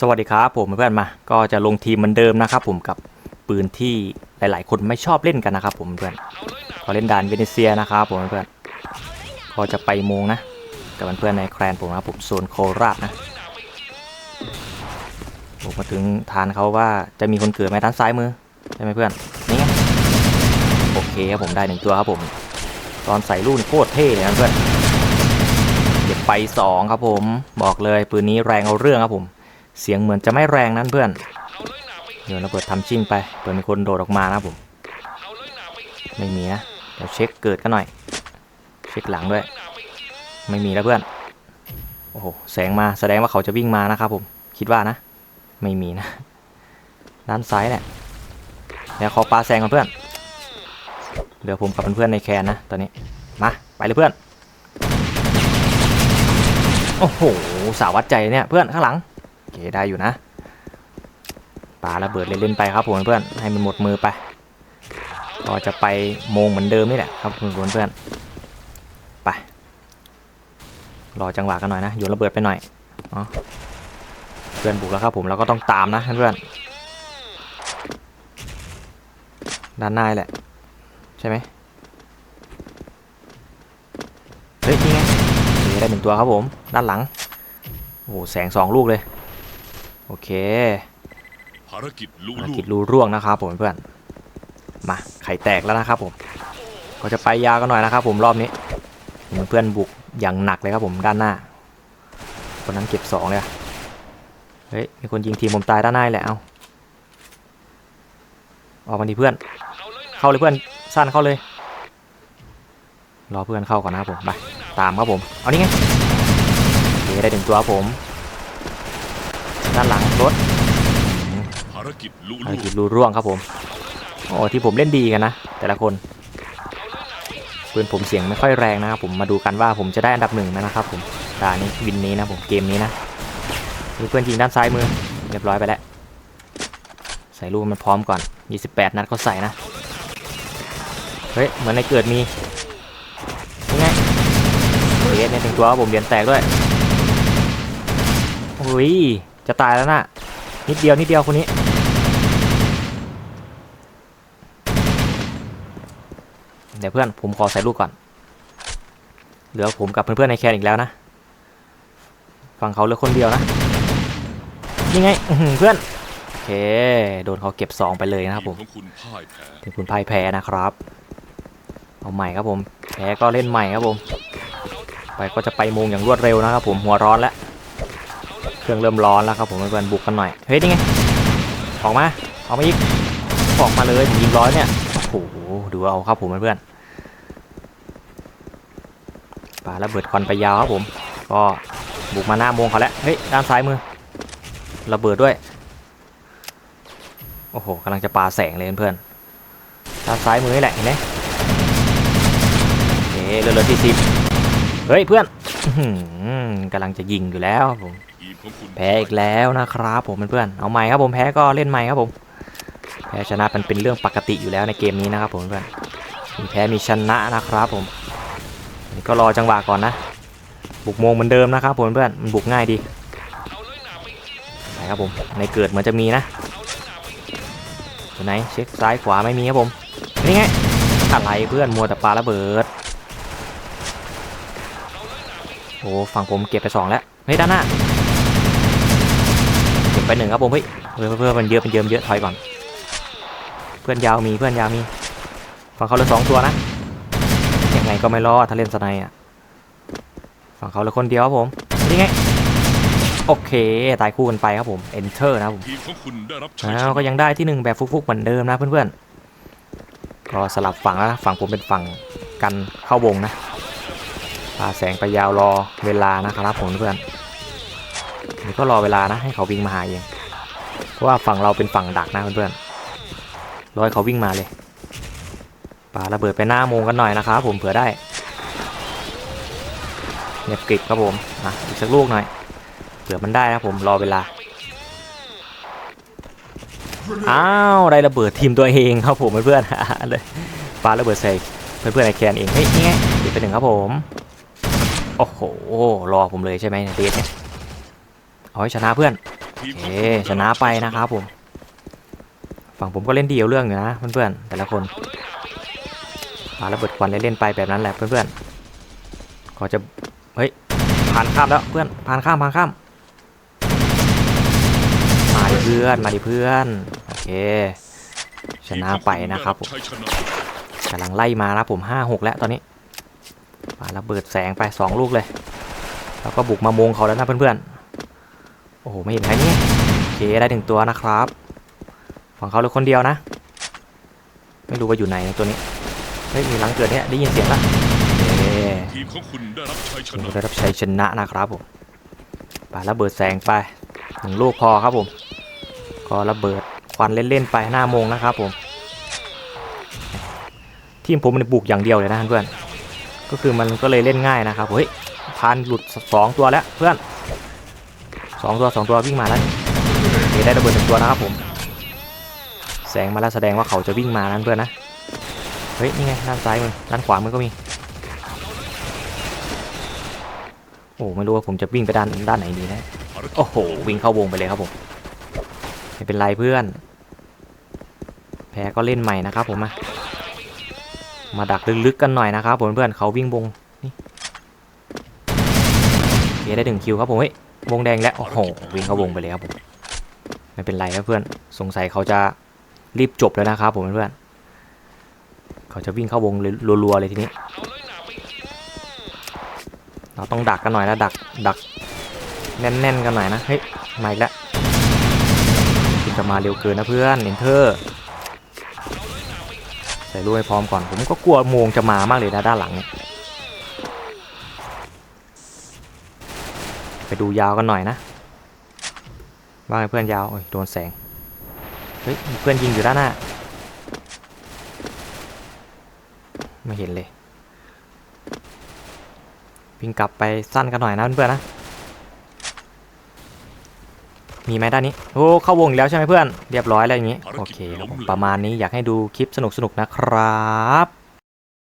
สวัสดีครับผมเพื่อนมา ก็จะลงทีมเหมือนเดิมนะครับผมกับปืนที่หลาย ๆ คนไม่ชอบเล่นกันนะครับผมเพื่อนก็เล่นด่านเวเนเซียนะครับผมเพื่อนก็จะไปมงนะกับเพื่อนในแคลนผมนะครับผมโซนโคราชนะผมมาถึงทานเขาว่าจะมีคนเกิดไหมด้านซ้ายมือใช่ไหมเพื่อนนี่ไงโอเคครับผมได้หนึ่งตัวครับผม ตอนใส่ลูกนี่โคตรเท่เลยนะเพื่อนเก็บไปสองครับผมบอกเลยปืนนี้แรงเอาเรื่องครับผม เสียงเหมือนจะไม่แรงนั้นเพื่อนเดี๋ยวเระเบิดทำชิ่งไปเผื่อมีคนโดดออกมานะผมไม่มีนะเดี๋ยวเช็คเกิดกันหน่อย เช็คหลังด้วย ไม่มีแล้วเพื่อนโอ้โหแสงมาแสดงว่าเขาจะวิ่งมานะครับผมคิดว่านะ ไม่มีนะ ด้านซ้ายเนี่ยเดี๋ยวขอปลาแซงก่อนเพื่อนเดี๋ยวผมกับเพื่อนในแคนนะตอนนี้มาไปเลยเพื่อนโอ้โหสาวัดใจเนี่ยเพื่อนข้างหลัง ได้อยู่นะปาระเบิดเล่นๆไปครับผมเพื่อนให้มันหมดมือไปก็จะไปโมงเหมือนเดิมนี่แหละครับคุณเพื่อนไปรอจังหวะกันหน่อยนะโยนระเบิดไปหน่อยเพื่อนบุกแล้วครับผมเราก็ต้องตามนะเพื่อนด้านหน้าแหละ ใช่ไหมเฮ้ยนี่ไงได้หนึ่งตัวครับผม ด้านหลังโอ้โหแสงสองลูกเลย โอเคภารกิจลุภารล่วกิจงรูร่วงนะครับผมเพื่อนมาไข่แตกแล้วนะครับผมก็จะไปยาวกันหน่อยนะครับผมรอบนี้เพื่อนบุกอย่างหนักเลยครับผมด้านหน้าคนนั้นเก็บสองเลยอะเฮ้ยมีคนยิงทีมผมตายด้านหน้าแหละเอาออกมาดีเพื่อน เข้าเลยเพื่อนสั้นเข้าเลยรอเพื่อนเข้าก่อนนะครับผมไปตามครับผมเอานี่ไงโอเคได้ถึงตัวครับผม ด้านหลังรถภารกิจลุภารล่วกิจงรูร่วงครับผมโอ้ที่ผมเล่นดีกันนะ แต่ละคนปืนผมเสียงไม่ค่อยแรงนะครับผมมาดูกันว่าผมจะได้อันดับหนึ่งไหมนะครับผมตานี้วินนี้นะผมเกมนี้นะมีเพื่อนยิงด้านซ้ายมือเรียบร้อยไปแล้วใส่ลูกมันพร้อมก่อน 28 นัดก็ใส่นะเฮ้ยเหมือนในเกิดมียังไงเอสเนี่ยถึงตัวครับผมเหรียญแตกด้วยโอ้ย จะตายแล้วนะนิดเดียวนิดเดียวคนนี้ เดี๋ยวเพื่อนผมขอใส่ลูกก่อน เหลือผมกับเพื่อนๆในแคนอีกแล้วนะฟังเขาเหลือคนเดียวนะยังไงเพื่อนโอเคโดนเขาเก็บ2ไปเลยนะครับผมถึงคุณพ่ายแพ้นะครับเอาใหม่ครับผม แพ้ก็เล่นใหม่ครับผม ไปก็จะไปโมงอย่างรวดเร็วนะครับผมหัวร้อนแล้ว เครื่องเริ่มร้อนแล้วครับผมเพื่อนบุกกันหน่อย เฮ้ยนี่ไง ออกมา ออกมาอีก ออกมาเลยผมยิงร้อยเนี่ย โอ้โห ดูเอาครับผมเพื่อนปาระเบิดควันไปยาวครับผม ก็บุกมาหน้ามงเขาแล้ว เฮ้ยด้านซ้ายมือ ระเบิดด้วย โอ้โหกำลังจะปาแสงเลยเพื่อน ด้านซ้ายมือนี่แหละเห็นไหมเฮ้ยเรือที่สิบเฮ้ยเพื่อนกำลังจะยิงอยู่แล้วผม แพ้อีกแล้วนะครับผมเพื่อนๆเอาใหม่ครับผมแพ้ก็เล่นใหม่ครับผม แพ้ชนะมันเป็นเรื่องปกติอยู่แล้วในเกมนี้นะครับผมเพื่อนมีแพ้มีชนะนะครับผมนี่ก็รอจังหวะก่อนนะ บุกโมงเหมือนเดิมนะครับผมเพื่อนมันบุกง่ายดีไหนครับผมในเกิดเหมือนจะมีนะอยู่ไหนเช็คซ้ายขวาไม่มีครับผมนี่ไงอะไรเพื่อนมัวแต่ปลาระเบิดโอ้ฝั่งผมเก็บไปสองแล้วเฮ้ยด้านหน้า ไปหนึ่งครับผมเฮ้ยเพื่อนเพื่อนมันเยอะมันเยอะมันเยอะถอยก่อน เพื่อนยาวมีเพื่อนยาวมีฝั่งเขาเหลือสองตัวนะยังไงก็ไม่รอดถ้าเล่นสไนด์อะฝั่งเขาเหลือคนเดียวครับผมนี่ไงโอเคตายคู่กันไปครับผม enter นะครับผมทีมของคุณได้รับชัยชแล้วนะก็ยังได้ที่หนึ่งแบบฟุกๆเหมือนเดิมนะเพื่อนๆก็สลับฝั่งแล้วนะฝั่งผมเป็นฝั่งกันเข้าวงนะพาแสงไปยาวรอเวลานะครับผมเพื่อน เดี๋ยวก็รอเวลานะให้เขาวิ่งมาหาเอง เพราะว่าฝั่งเราเป็นฝั่งดักนะเพื่อนๆรอให้เขาวิ่งมาเลยปาระเบิดไปหน้าโมงกันหน่อยนะครับผมเผื่อได้เงียบกริบครับผมนะอีกสักลูกหน่อยเผื่อมันได้นะผมรอเวลาอ้าวได้ระเบิดทีมตัวเองครับผมเพื่อนๆเลยปาระเบิดใส่เพื่อนๆในแคนเองเฮ้ยนี่ไงเดี๋ยวไปหนึ่งครับผมโอ้โหรอผมเลยใช่ไหมเดทเนี่ย เอาให้ชนะเพื่อนโอเคชนะไปนะครับผม ฝั่งผมก็เล่นดีเอาเรื่องอยู่นะเพื่อนๆแต่ละคนปาระเบิดควันเล่นๆไปแบบนั้นแหละเพื่อนๆก็จะเฮ้ยผ่านข้ามแล้วเพื่อนผ่านข้ามผ่านข้ามมาดิเพื่อนมาดิเพื่อนโอเคชนะไปนะครับผมกำลังไล่มานะผมห้าหกแล้วตอนนี้ปาระเบิดแสงไปสองลูกเลย แล้วก็บุกมามงเขาแล้วนะเพื่อนๆ โอ้โห ไม่เห็นใครนี่โอเคได้ถึงตัวนะครับฝั่งเขาเหลือคนเดียวนะ ไม่รู้ว่าอยู่ไหนตัวนี้เฮ้ยมีหลังเกิดเนี่ยได้ยินเสียงละโอเคทีมของคุณได้รับชัยชผมนะได้รับชัยชนะนะครับผมปาระเบิดแสงไปหนึ่งลูกพอครับผม ก็ระเบิดควันเล่นๆไปหน้าโมงนะครับผม ทีมผมมันบุกอย่างเดียวเลยนะเพื่อน ก็คือมันก็เลยเล่นง่ายนะครับเฮ้ยพานหลุดสองตัวแล้วเพื่อน สองตัวสองตัววิ่งมาแล้วเได้ระเบิดหนึ่งตัวนะครับผม แสงมาแล้วแสดงว่าเขาจะวิ่งมานั้นเพื่อนนะ เฮ้ยนี่ไงด้านซ้ายมือด้านขวามือก็มี โอ้ไม่รู้ว่าผมจะวิ่งไปด้านด้านไหนดีนะ โอ้โหวิ่งเข้าวงไปเลยครับผม ไม่เป็นไรเพื่อน แพ้ก็เล่นใหม่นะครับผมมามาดักลึกๆกันหน่อยนะครับผมเพื่อนเขาวิ่งวงนี่เได้ถึงคิวครับผมเฮ้ย วงแดงแล้วโอ้โหวิ่งเข้าวงไปเลยครับผมไม่เป็นไรครับเพื่อนสงสัยเขาจะรีบจบแล้วนะครับผมเพื่อนเขาจะวิ่งเข้าวงเลยรัวๆเลยทีนี้ เราต้องดักกันหน่อยนะดักดักแน่นๆกันหน่อยนะเฮ้ยมาอีกแล้วคุณจะมาเร็วเกินนะเพื่อนเอนเทอร์ใส่ลูกให้พร้อมก่อนผมก็กลัวโมงจะมามากเลยนะด้านหลังเนี่ย ไปดูยาวกันหน่อยนะว่าไงเพื่อนยาวโอ้ยโดนแสงเฮ้ยเพื่อนยิงอยู่ด้านหน้าไม่เห็นเลยวิ่งกลับไปสั้นกันหน่อยนะเพื่อนๆนะมีไหมด้านนี้โอ้เข้าวงแล้วใช่ไหมเพื่อนเรียบร้อยแล้วอย่างนี้โอเค ประมาณนี้อยากให้ดูคลิปสนุกๆนะครับ